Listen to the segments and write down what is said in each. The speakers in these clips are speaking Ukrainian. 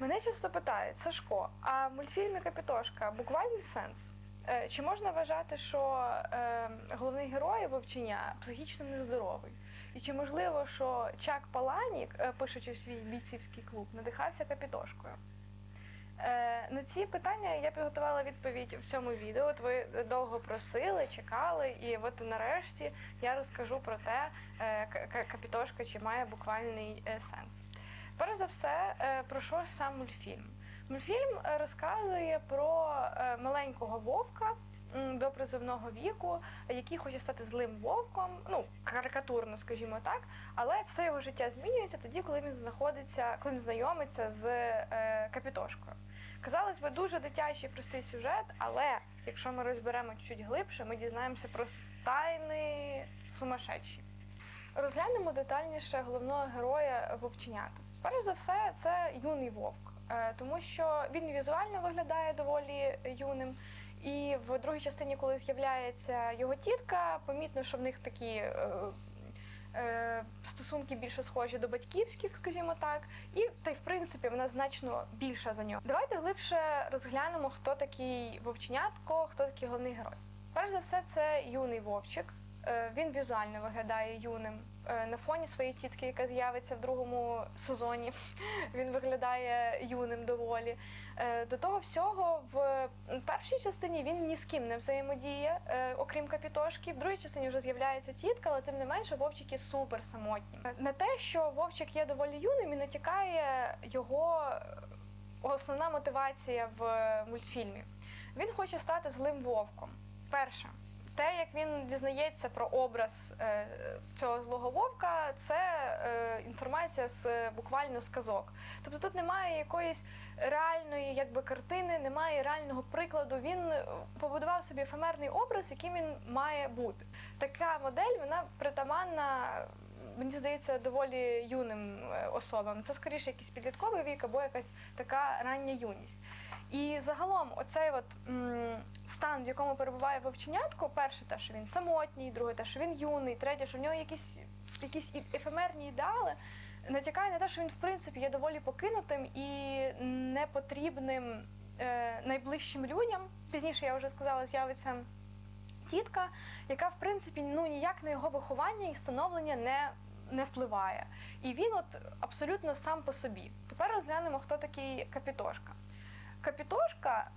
Мене часто питають, Сашко, а в мультфільмі Капітошка буквальний сенс? Е, Чи можна вважати, що е, головний герой вовчення психічно нездоровий? І чи можливо, що Чак Паланік, е, пишучи свій бійцівський клуб, надихався капітошкою? На ці питання я підготувала відповідь в цьому відео. От ви довго просили, чекали, і от нарешті я розкажу про те, капітошка чи має буквальний сенс. Перш за все, е, про що сам мультфільм? Мультфільм е, розказує про е, маленького вовка до призовного віку, який хоче стати злим вовком, ну карикатурно, скажімо так, але все його життя змінюється тоді, коли він знаходиться, коли він знайомиться з капітошкою. Казалось би, дуже дитячий простий сюжет, але якщо ми розберемо чуть глибше, ми дізнаємося про тайни сумасшедші. Розглянемо детальніше головного героя вовченята. Перш за все, це юний вовк, е, тому що він візуально виглядає доволі юним. І в другій частині, коли з'являється його тітка, помітно, що в них такі е, е, стосунки більше схожі до батьківських, скажімо так, і та й в принципі вона значно більша за нього. Давайте глибше розглянемо, хто такий вовченятко, хто такий головний герой. Перш за все, це юний вовчик. Е, Він візуально виглядає юним Е, на фоні своєї тітки, яка з'явиться в другому сезоні. Він виглядає юним доволі. Е, До того всього, в першій частині він ні з ким не взаємодіє, окрім капітошки. В другій частині вже з'являється тітка, але тим не менше вовчик є супер самотнім. На те, що вовчик є доволі юним і натякає його основна мотивація в мультфільмі. Він хоче стати злим вовком. Перше, те, як він дізнається про образ е, цього злого вовка, це е, інформація з е, буквально з казок. Тобто тут немає якоїсь реальної якби, картини, немає реального прикладу. Він побудував собі ефемерний образ, яким він має бути. Така модель вона притаманна. Мені здається, доволі юним особам. Це скоріше якийсь підлітковий вік або якась така рання юність. І загалом, оцей от м, стан, в якому перебуває вовченятко, перше, те, що він самотній, друге, те, що він юний, третє, що в нього якісь, якісь ефемерні ідеали, натякає на те, що він в принципі є доволі покинутим і непотрібним е, найближчим людям. Пізніше я вже сказала, з'явиться тітка, яка в принципі ну ніяк на його виховання і становлення не, не впливає. І він от абсолютно сам по собі. Тепер розглянемо, хто такий Капітошка. Капітошка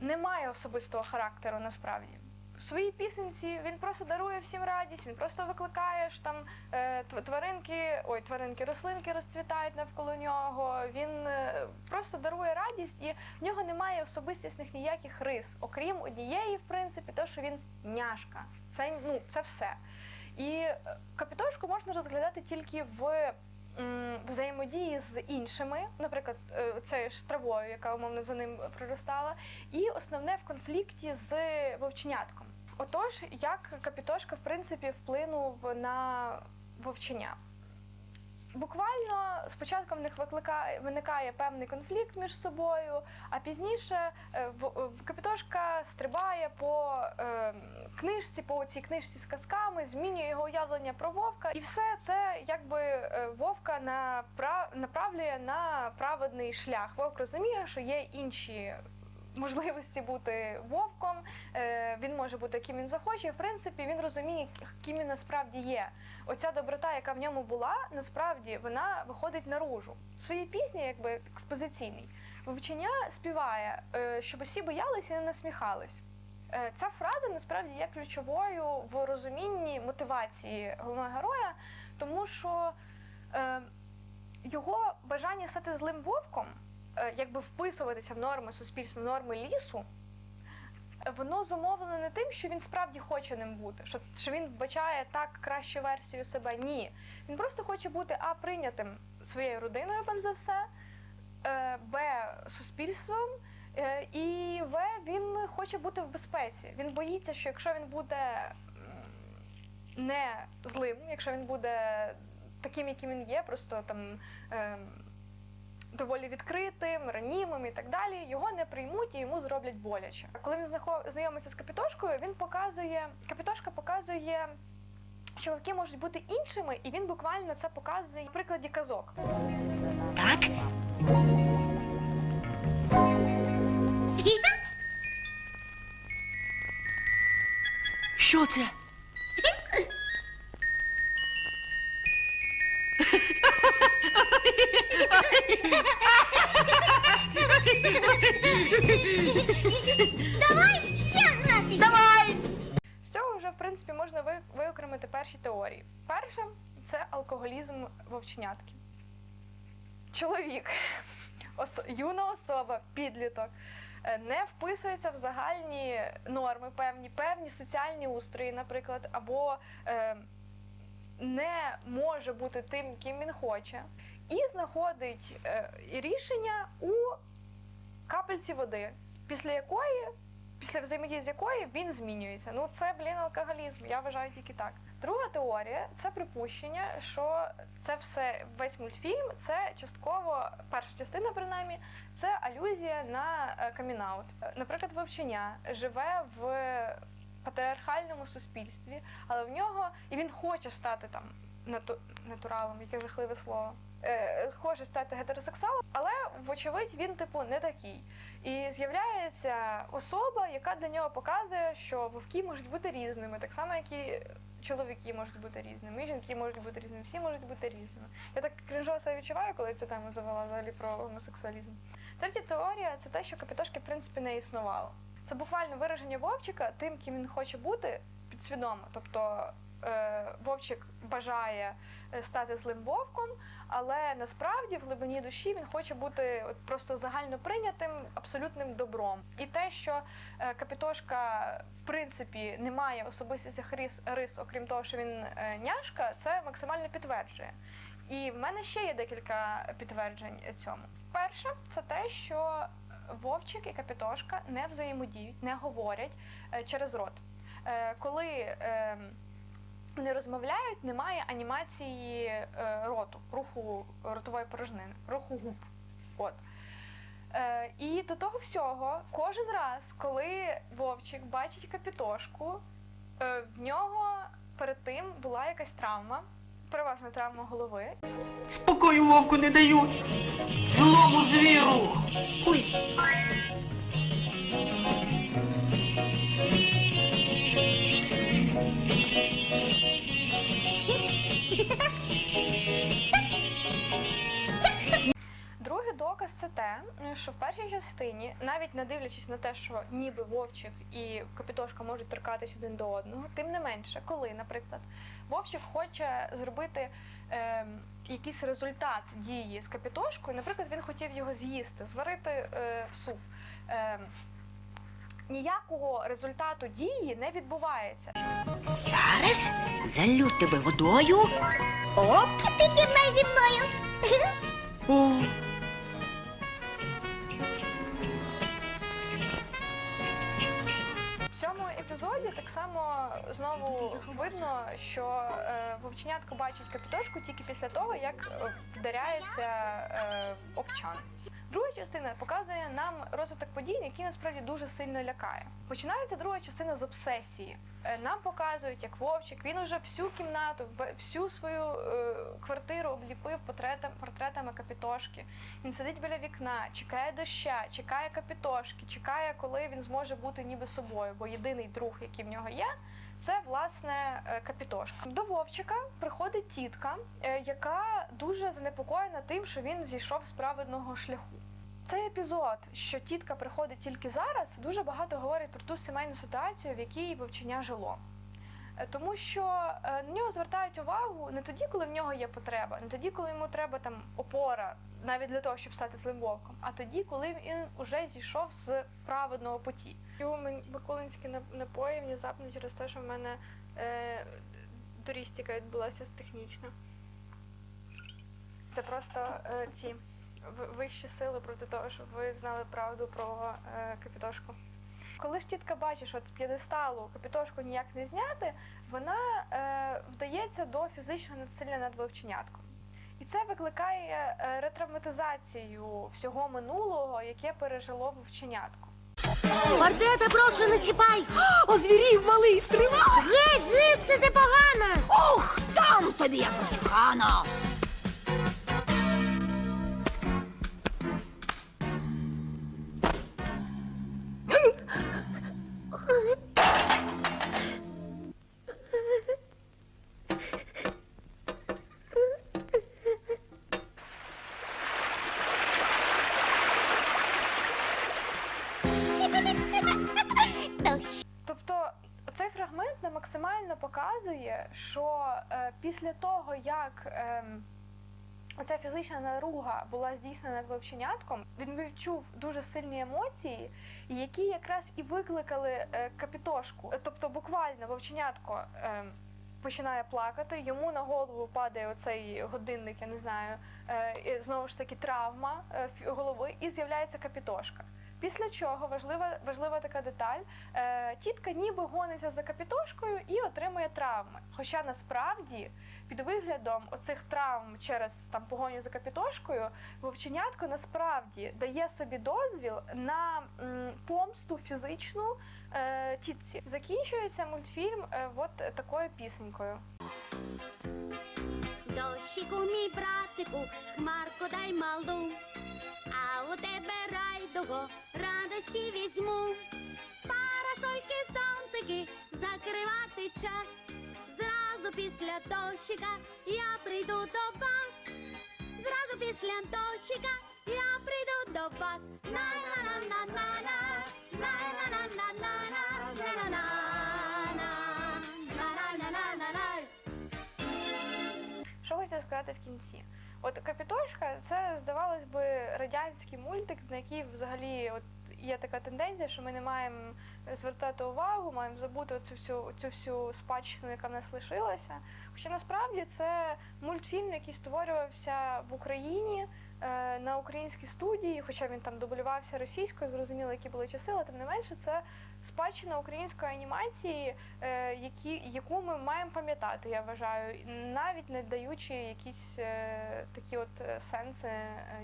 не має особистого характеру насправді. В своїй пісенці він просто дарує всім радість, він просто викликає що там е, тваринки, ой, тваринки, рослинки розцвітають навколо нього. Він е, просто дарує радість, і в нього немає особистісних ніяких рис, окрім однієї, в принципі, то, що він няшка. Це ну це все. І е, капітошку можна розглядати тільки в взаємодії з іншими, наприклад, е, цією ж травою, яка умовно за ним проростала, і основне в конфлікті з вовченятком. Отож, як капітошка в принципі вплинув на вовчення? Буквально спочатку в них викликає виникає певний конфлікт між собою, а пізніше е, капітошка стрибає по е, книжці, по цій книжці з казками, змінює його уявлення про вовка, і все це якби е, вовка напра- направлює на праведний шлях. Вовк розуміє, що є інші. Можливості бути вовком, е, він може бути ким він захоче. В принципі, він розуміє, ким він насправді є. Оця доброта, яка в ньому була, насправді вона виходить наружу. В своїй пісні, якби експозиційній, вовчення співає, е, щоб усі боялися і не насміхались. Е, Ця фраза насправді є ключовою в розумінні мотивації головного героя, тому що е, його бажання стати злим вовком, якби вписуватися в норми суспільства, в норми лісу, е, воно зумовлено не тим, що він справді хоче ним бути, що, що він вбачає так кращу версію себе. Ні. Він просто хоче бути а прийнятим своєю родиною, перш за все, е, б суспільством. е, І В він хоче бути в безпеці. Він боїться, що якщо він буде не злим, якщо він буде таким, яким він є, просто там ем, доволі відкритим, ранімим і так далі. Його не приймуть і йому зроблять боляче. Коли він знайомиться з капітошкою, він показує, капітошка показує, що вовки можуть бути іншими, і він буквально це показує на прикладі казок. Так. Що це? Давай ще грати. Давай! З цього вже в принципі можна ви- виокремити перші теорії. Перше це алкоголізм вовченятки. Чоловік, ос- юна особа, підліток. е, Не вписується в загальні норми, певні, певні соціальні устрої, наприклад, або е, не може бути тим, ким він хоче, і знаходить е, рішення у капельці води, після якої після взаємодії з якої він змінюється. Ну це блін алкоголізм. Я вважаю тільки так. Друга теорія це припущення, що це все весь мультфільм. Це частково перша частина, принаймні, це алюзія на е, камінаут. Наприклад, вовчення живе в патріархальному суспільстві, але в нього і він хоче стати там нату, натуралом, яке жахливе слово. Е, хоче стати гетеросексуалом, але вочевидь він типу не такий. І з'являється особа, яка для нього показує, що вовки можуть бути різними, так само, як і чоловіки можуть бути різними, і жінки можуть бути різними, всі можуть бути різними. Я так крінжово себе відчуваю, коли цю тему завела взагалі про гомосексуалізм. Третя теорія це те, що капітошки в принципі не існувало. Це буквально вираження Вовчика тим, ким він хоче бути підсвідомо. Тобто Вовчик бажає е, стати злим вовком, але насправді в глибині душі він хоче бути просто загально прийнятим абсолютним добром. І те, що е, Капітошка в принципі не має особистих рис, рис, окрім того, що він е, няшка, це максимально підтверджує. І в мене ще є декілька підтверджень цьому. Перше, це те, що Вовчик і Капітошка не взаємодіють, не говорять е, через рот. Е, Коли не розмовляють, немає анімації е, роту, руху ротової порожнини, руху губ. От. Е, і до того всього, кожен раз, коли Вовчик бачить капітошку, е, в нього перед тим була якась травма, переважно травма голови. Спокою вовку не дають. Злому звіру. Ой. Другий доказ це те, що в першій частині, навіть не дивлячись на те, що ніби Вовчик і Капітошка можуть торкатись один до одного, тим не менше, коли, наприклад, Вовчик хоче зробити е, якийсь результат дії з Капітошкою, наприклад, він хотів його з'їсти, зварити е, в суп. Е, ніякого результату дії не відбувається. Зараз залю тебе водою. Оп, ти пірнай зі мною. О, В цьому епізоді так само знову видно, що е, вовченятко бачить капітошку тільки після того, як е, вдаряється е, обчан. Друга частина показує нам розвиток подій, який насправді дуже сильно лякає. Починається друга частина з обсесії. Е, Нам показують, як Вовчик він уже всю кімнату, всю свою е, квартиру обліпив портретам, портретами капітошки. Він сидить біля вікна, чекає доща, чекає капітошки, чекає, коли він зможе бути ніби собою, бо єдиний друг, який в нього є, це власне е, капітошка. До Вовчика приходить тітка, е, яка дуже занепокоєна тим, що він зійшов з праведного шляху. Цей епізод, що тітка приходить тільки зараз, дуже багато говорить про ту сімейну ситуацію, в якій вовчення жило. Е, Тому що е, на нього звертають увагу не тоді, коли в нього є потреба, не тоді, коли йому треба там опора, навіть для того, щоб стати злим вовком, а тоді, коли він уже зійшов з праведного путі. Його бакулинські напої внезапно через те, що в мене е, турістика відбулася технічно. Це просто е, ці вищі сили проти того, щоб ви знали правду про е, капітошку. Коли ж тітка бачить, що з п'єдесталу капітошку ніяк не зняти, вона е, вдається до фізичного насилля над вовченятком. І це викликає е, ретравматизацію всього минулого, яке пережило вовченятко. Квартета, прошу, не чіпай. Озвірів малий стріла. Геть, звідси ти погана. Ух, там тобі я прочухано. Після того, як е, ця фізична наруга була здійснена над вовченятком, він відчув дуже сильні емоції, які якраз і викликали е, капітошку. Тобто, буквально вовченятко. Е, Починає плакати, йому на голову падає оцей годинник, я не знаю, е, знову ж таки травма е, голови, і з'являється капітошка. Після чого важлива, важлива така деталь: е, тітка ніби гониться за капітошкою і отримує травми. Хоча насправді під виглядом оцих травм через там погоню за капітошкою, вовченятко насправді дає собі дозвіл на м, помсту фізичну е, тітці. Закінчується мультфільм е, от такою пісенькою. Дощику, мій братику, хмарко дай малу, а у тебе райдуго радості візьму. Парасольки, зонтики, закривати час. Зразу після дощика я прийду до вас. Зразу після дощика я прийду до вас. На-на-на-на-на-на, на-на-на-на-на-на, на-на-на-на, на-на-на-на-на. Що хочеться сказати в кінці? От Капітошка це здавалось би радянський мультик, на який взагалі от є така тенденція, що ми не маємо звертати увагу, маємо забути оцю всю цю всю спадщину, яка в нас лишилася. Хоча насправді це мультфільм, який створювався в Україні е, на українській студії, хоча він там дублювався російською, зрозуміло, які були часи, але тим не менше це спадщина української анімації, е, які, яку ми маємо пам'ятати, я вважаю, навіть не даючи якісь е, такі от е, сенси,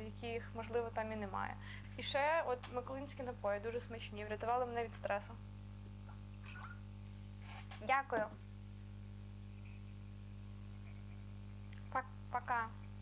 яких можливо там і немає. І ще от Миколинські напої дуже смачні, врятували мене від стресу. Дякую. Пока.